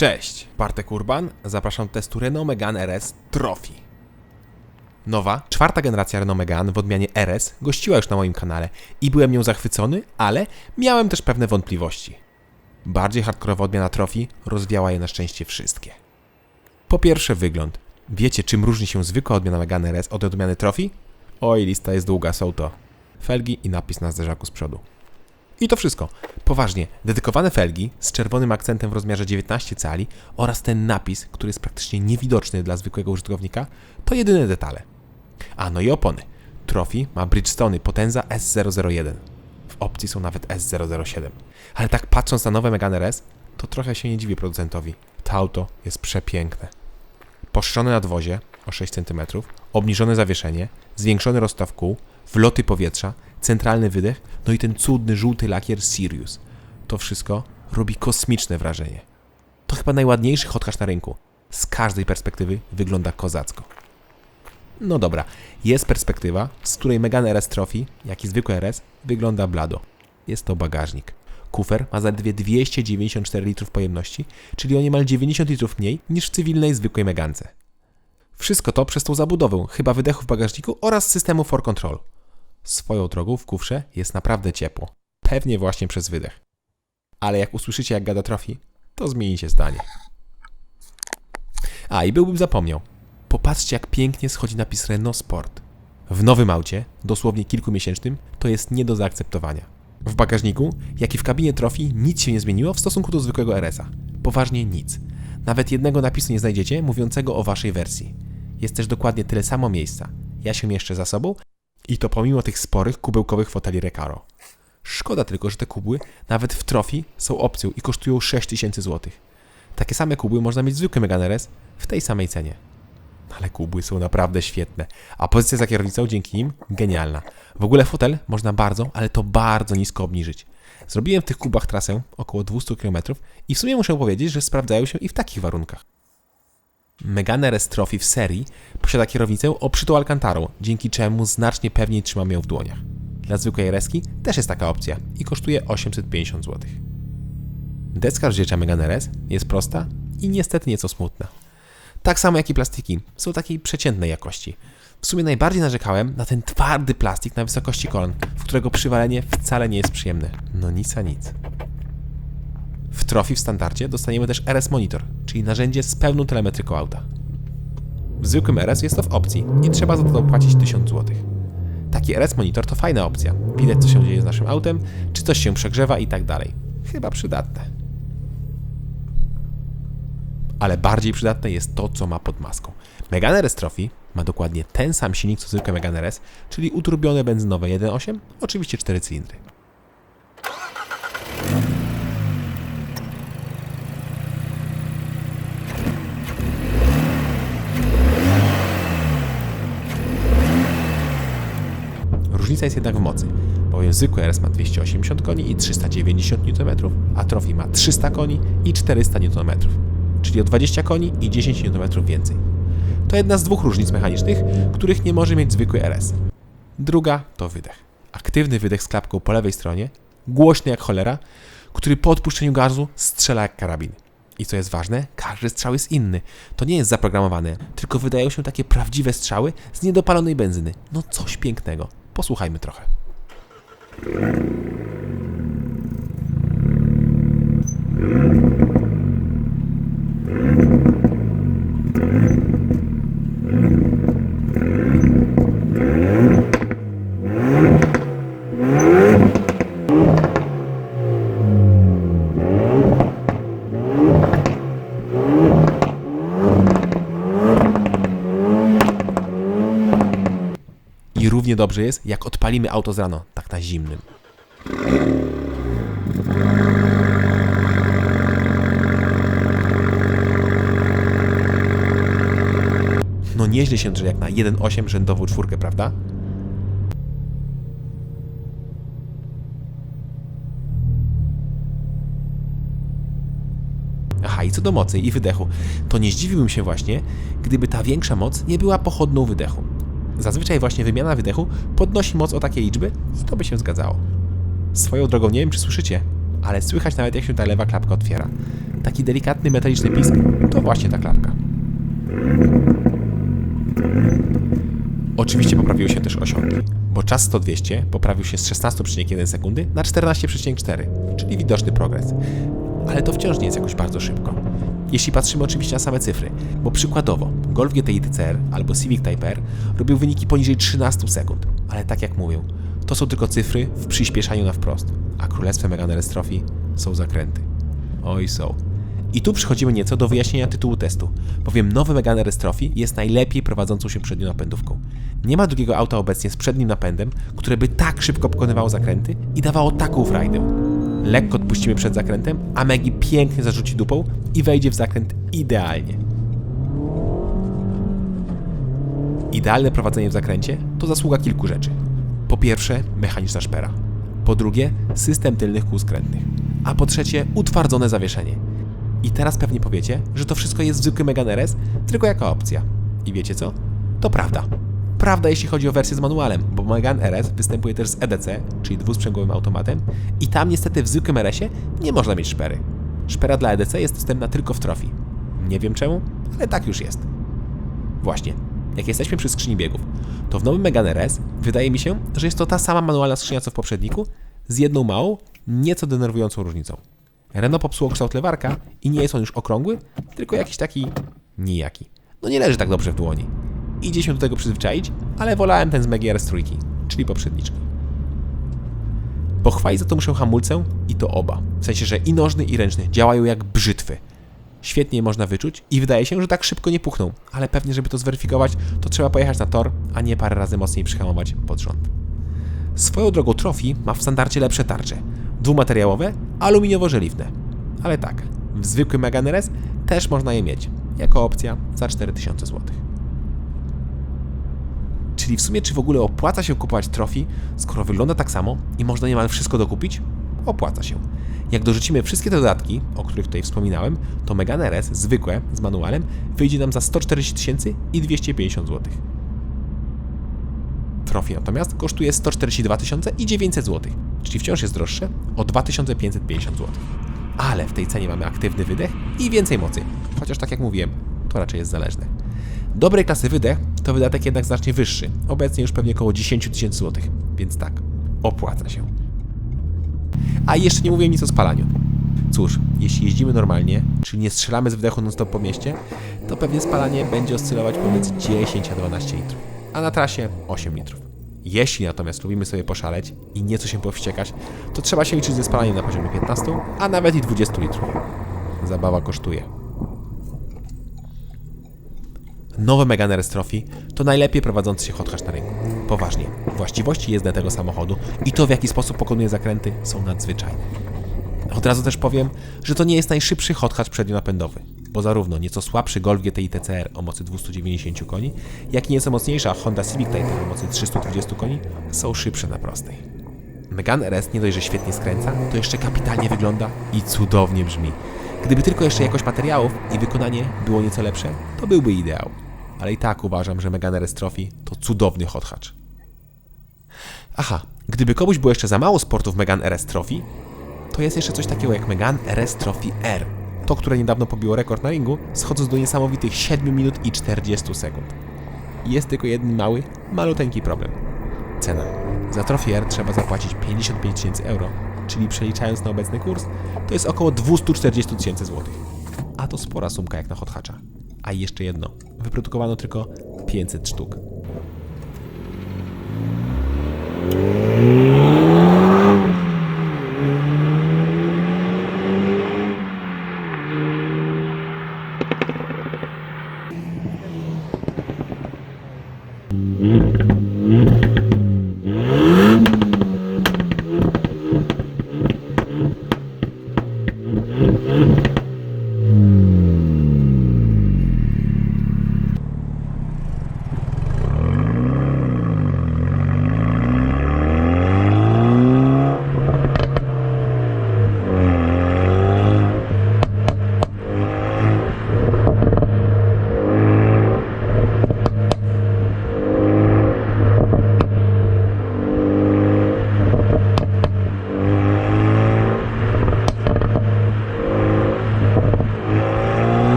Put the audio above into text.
Cześć, Bartek Urban. Zapraszam do testu Renault Megane RS Trophy. Nowa, czwarta generacja Renault Megane w odmianie RS gościła już na moim kanale i byłem nią zachwycony, ale miałem też pewne wątpliwości. Bardziej hardkorowa odmiana Trophy rozwiała je na szczęście wszystkie. Po pierwsze wygląd. Wiecie czym różni się zwykła odmiana Megane RS od odmiany Trophy? Oj, lista jest długa, są to felgi i napis na zderzaku z przodu. I to wszystko. Poważnie, dedykowane felgi z czerwonym akcentem w rozmiarze 19 cali oraz ten napis, który jest praktycznie niewidoczny dla zwykłego użytkownika, to jedyne detale. A no i opony. Trophy ma Bridgestone Potenza S001. W opcji są nawet S007. Ale tak patrząc na nowe Megane RS, to trochę się nie dziwię producentowi. To auto jest przepiękne. Poszerzone nadwozie o 6 cm, obniżone zawieszenie, zwiększony rozstaw kół, wloty powietrza, centralny wydech, no i ten cudny żółty lakier Sirius. To wszystko robi kosmiczne wrażenie. To chyba najładniejszy hothash na rynku. Z każdej perspektywy wygląda kozacko. No dobra, jest perspektywa, z której Megane RS Trophy, jak i zwykły RS, wygląda blado. Jest to bagażnik. Kufer ma zaledwie 294 litrów pojemności, czyli o niemal 90 litrów mniej niż w cywilnej zwykłej Megance. Wszystko to przez tą zabudowę, chyba wydechu w bagażniku oraz systemu for control. Swoją drogą w kufrze jest naprawdę ciepło. Pewnie właśnie przez wydech. Ale jak usłyszycie jak gada Trophy, to zmienicie zdanie. A i byłbym zapomniał. Popatrzcie jak pięknie schodzi napis Renault Sport. W nowym aucie, dosłownie kilkumiesięcznym, to jest nie do zaakceptowania. W bagażniku, jak i w kabinie Trophy nic się nie zmieniło w stosunku do zwykłego RS-a. Poważnie nic. Nawet jednego napisu nie znajdziecie mówiącego o waszej wersji. Jest też dokładnie tyle samo miejsca. Ja się mieszczę za sobą i to pomimo tych sporych kubełkowych foteli Recaro. Szkoda tylko, że te kubły nawet w Trophy są opcją i kosztują 6000 zł. Takie same kubły można mieć w zwykłym Megane RS w tej samej cenie. Ale kubły są naprawdę świetne, a pozycja za kierownicą dzięki nim genialna. W ogóle fotel można bardzo, ale to bardzo nisko obniżyć. Zrobiłem w tych kubach trasę około 200 km i w sumie muszę powiedzieć, że sprawdzają się i w takich warunkach. Megane RS Trophy w serii posiada kierownicę obszytą alkantarą, dzięki czemu znacznie pewniej trzymam ją w dłoniach. Dla zwykłej reski też jest taka opcja i kosztuje 850 zł. Deska rozdzielcza Megane RS jest prosta i niestety nieco smutna. Tak samo jak i plastiki, są takiej przeciętnej jakości. W sumie najbardziej narzekałem na ten twardy plastik na wysokości kolan, w którego przywalenie wcale nie jest przyjemne. No nic a nic. W Trophy w standardzie dostaniemy też RS Monitor, czyli narzędzie z pełną telemetryką auta. W zwykłym RS jest to w opcji i trzeba za to dopłacić 1000 zł. Taki RS Monitor to fajna opcja. Widać co się dzieje z naszym autem, czy coś się przegrzewa i tak dalej. Chyba przydatne. Ale bardziej przydatne jest to, co ma pod maską. Megane RS Trophy ma dokładnie ten sam silnik co zwykłe Megane RS, czyli uturbione benzynowe 1.8, oczywiście 4 cylindry. Różnica jest jednak w mocy, bowiem zwykły RS ma 280 koni i 390 Nm, a Trophy ma 300 koni i 400 Nm, czyli o 20 koni i 10 Nm więcej. To jedna z dwóch różnic mechanicznych, których nie może mieć zwykły RS. Druga to wydech. Aktywny wydech z klapką po lewej stronie, głośny jak cholera, który po odpuszczeniu gazu strzela jak karabin. I co jest ważne, każdy strzał jest inny. To nie jest zaprogramowane, tylko wydają się takie prawdziwe strzały z niedopalonej benzyny. No coś pięknego. Posłuchajmy trochę. I równie dobrze jest, jak odpalimy auto z rano, tak na zimnym. No nieźle się drze jak na 1.8 rzędową czwórkę, prawda? Aha, i co do mocy i wydechu, to nie zdziwiłbym się właśnie, gdyby ta większa moc nie była pochodną wydechu. Zazwyczaj właśnie wymiana wydechu podnosi moc o takie liczby i to by się zgadzało. Swoją drogą nie wiem, czy słyszycie, ale słychać nawet jak się ta lewa klapka otwiera. taki delikatny metaliczny pisk, to właśnie ta klapka. Oczywiście poprawiły się też osiągi, bo czas 100-200 poprawił się z 16,1 sekundy na 14,4, czyli widoczny progres. Ale to wciąż nie jest jakoś bardzo szybko. Jeśli patrzymy oczywiście na same cyfry, bo przykładowo Golf GTI TCR albo Civic Type R robił wyniki poniżej 13 sekund, ale tak jak mówią, to są tylko cyfry w przyspieszaniu na wprost, a królestwem Megane RS Trophy są zakręty. Oj są. I tu przychodzimy nieco do wyjaśnienia tytułu testu, bowiem nowy Megane RS Trophy jest najlepiej prowadzącą się przednią napędówką. Nie ma drugiego auta obecnie z przednim napędem, które by tak szybko pokonywało zakręty i dawało taką frajdę. Lekko odpuścimy przed zakrętem, a Megi pięknie zarzuci dupą i wejdzie w zakręt idealnie. Idealne prowadzenie w zakręcie to zasługa kilku rzeczy. Po pierwsze, mechaniczna szpera. Po drugie, system tylnych kół skrętnych. A po trzecie, utwardzone zawieszenie. I teraz pewnie powiecie, że to wszystko jest w zwykłym Megane RS, tylko jako opcja. I wiecie co? To prawda. Prawda jeśli chodzi o wersję z manualem, bo Megane RS występuje też z EDC, czyli dwusprzęgłowym automatem i tam niestety w zwykłym RS-ie nie można mieć szpery. Szpera dla EDC jest dostępna tylko w Trophy. Nie wiem czemu, ale tak już jest. Właśnie, jak jesteśmy przy skrzyni biegów, to w nowym Megane RS wydaje mi się, że jest to ta sama manualna skrzynia co w poprzedniku, z jedną małą, nieco denerwującą różnicą. Renault popsuło kształt lewarka i nie jest on już okrągły, tylko jakiś taki nijaki. No nie leży tak dobrze w dłoni. Idzie się do tego przyzwyczaić, ale wolałem ten z Megi RS trójki, czyli poprzedniczki. Pochwalić za to muszę hamulcę i to oba. W sensie, że i nożny i ręczny działają jak brzytwy. Świetnie można wyczuć i wydaje się, że tak szybko nie puchną, ale pewnie, żeby to zweryfikować, to trzeba pojechać na tor, a nie parę razy mocniej przyhamować pod rząd. Swoją drogą Trophy ma w standardzie lepsze tarcze. Dwumateriałowe, aluminiowo-żeliwne. Ale tak, w zwykłym Megane też można je mieć, jako opcja za 4000 zł. Czyli w sumie, czy w ogóle opłaca się kupować Trophy, skoro wygląda tak samo i można niemal wszystko dokupić? Opłaca się. Jak dorzucimy wszystkie te dodatki, o których tutaj wspominałem, to Megane RS zwykłe z manualem wyjdzie nam za 140 tysięcy i 250 zł. Trophy natomiast kosztuje 142 tysiące i 900 zł, czyli wciąż jest droższe o 2550 zł. Ale w tej cenie mamy aktywny wydech i więcej mocy, chociaż tak jak mówiłem, to raczej jest zależne. Dobrej klasy wydech to wydatek jednak znacznie wyższy, obecnie już pewnie około 10 tysięcy złotych, więc tak, opłaca się. A jeszcze nie mówię nic o spalaniu. Cóż, jeśli jeździmy normalnie, czyli nie strzelamy z wydechu non-stop po mieście, to pewnie spalanie będzie oscylować pomiędzy 10 a 12 litrów, a na trasie 8 litrów. Jeśli natomiast lubimy sobie poszaleć i nieco się powściekać, to trzeba się liczyć ze spalaniem na poziomie 15, a nawet i 20 litrów. Zabawa kosztuje. Nowe Megane RS Trophy to najlepiej prowadzący się hot na rynku. Poważnie, właściwości jezdne tego samochodu i to w jaki sposób pokonuje zakręty są nadzwyczajne. Od razu też powiem, że to nie jest najszybszy hot hatch przednionapędowy, bo zarówno nieco słabszy Golf GTI TCR o mocy 290 koni, jak i nieco mocniejsza Honda Civic Type o mocy 320 koni są szybsze na prostej. Megane RS nie dość, że świetnie skręca, to jeszcze kapitalnie wygląda i cudownie brzmi. Gdyby tylko jeszcze jakość materiałów i wykonanie było nieco lepsze, to byłby ideał. Ale i tak uważam, że Megane RS Trophy to cudowny hot hatch. Aha, gdyby komuś było jeszcze za mało sportu w Megane RS Trophy, to jest jeszcze coś takiego jak Megane RS Trophy R. To, które niedawno pobiło rekord na ringu, schodząc do niesamowitych 7 minut i 40 sekund. Jest tylko jeden mały, maluteńki problem. Cena. Za Trophy R trzeba zapłacić 55 tysięcy euro, czyli przeliczając na obecny kurs, to jest około 240 tysięcy złotych. A to spora sumka jak na hot hatcha. A jeszcze jedno. Wyprodukowano tylko 500 sztuk.